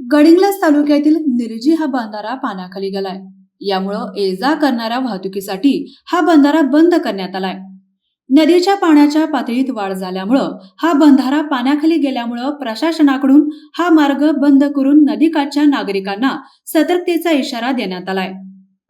गडिंग्लज तालुक्यातील निर्जी हा बंधारा पाण्याखाली गेलाय. यामुळं ये जा करणाऱ्या वाहतुकीसाठी हा बंधारा बंद करण्यात आलाय. नदीच्या पाण्याच्या पातळीत वाढ झाल्यामुळं हा बंधारा पाण्याखाली गेल्यामुळं प्रशासनाकडून हा मार्ग बंद करून नदीकाठच्या नागरिकांना सतर्कतेचा इशारा देण्यात आलाय.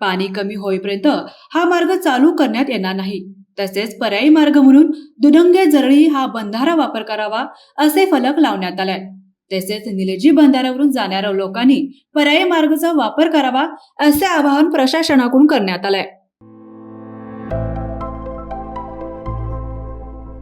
पाणी कमी होईपर्यंत हा मार्ग चालू करण्यात येणार नाही. तसेच पर्यायी मार्ग म्हणून दुधंगे जरळी हा बंधारा वापर करावा असे फलक लावण्यात आलाय तसेच निलेजी बंधाऱ्यावरून जाणाऱ्या लोकांनी पर्यायी मार्गाचा वापर करावा असे आवाहन प्रशासनाकडून करण्यात आलंय.